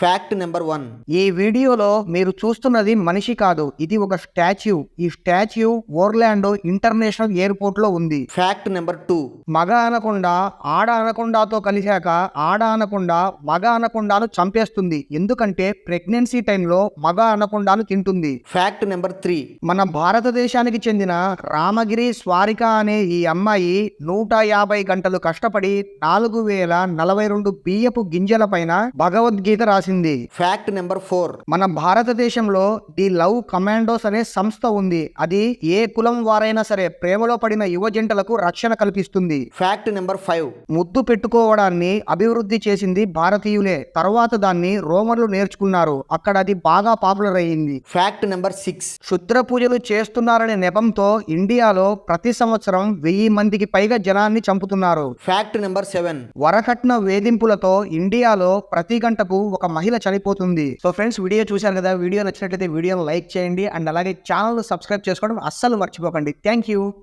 Fact number one ఈ వీడియోలో మీరు చూస్తున్నది మనిషి కాదు. ఇది ఒక స్టాచ్యూ. ఈ స్టాచ్యూ ఓర్లాండో ఇంటర్నేషనల్ ఎయిర్పోర్ట్లో ఉంది. ఫ్యాక్ట్ నెంబర్ టూ మగ అనకొండ ఆడ అనకొండతో కలిశాక ఆడ అనకొండ మగ అనకొండాను చంపేస్తుంది. ఎందుకంటే ప్రెగ్నెన్సీ టైంలో మగ అనకొండాను తింటుంది. ఫ్యాక్ట్ నెంబర్ త్రీ మన భారతదేశానికి చెందిన రామగిరి స్వారిక అనే ఈ అమ్మాయి నూట యాభై గంటలు కష్టపడి నాలుగు వేల నలభై రెండు బియ్యపు గింజల పైన భగవద్గీత రాసింది. ఫ్యాక్ట్ నెంబర్ ఫోర్ మన భారతదేశంలో ది లవ్ కమాండోస్ అనే సంస్థ ఉంది. అది ఏ కులం వారైనా సరే ప్రేమలో పడిన యువ జంటలకు రక్షణ కల్పిస్తుంది. ఫ్యాక్ట్ నెంబర్ ఫైవ్ ముద్దు పెట్టుకోవడాన్ని అభివృద్ధి చేసింది భారతీయులే. తర్వాత దాన్ని రోమన్లు నేర్చుకున్నారు. అక్కడ అది బాగా పాపులర్ అయ్యింది. ఫ్యాక్ట్ నెంబర్ సిక్స్ క్షుద్ర పూజలు చేస్తున్నారనే నెపంతో ఇండియాలో ప్రతి సంవత్సరం వెయ్యి మందికి పైగా జనాన్ని చంపుతున్నారు. ఫ్యాక్ట్ నెంబర్ సెవెన్ వరకట్న వేధింపులతో ఇండియాలో ప్రతి గంటకు ఒక మహిళ చనిపోతుంది. సో ఫ్రెండ్స్ వీడియో చూశారు కదా? వీడియో నచ్చినట్లయితే వీడియోను లైక్ చేయండి. అండ్ అలాగే ఛానల్ సబ్స్క్రైబ్ చేసుకోవడం అస్సలు మర్చిపోకండి. Thank you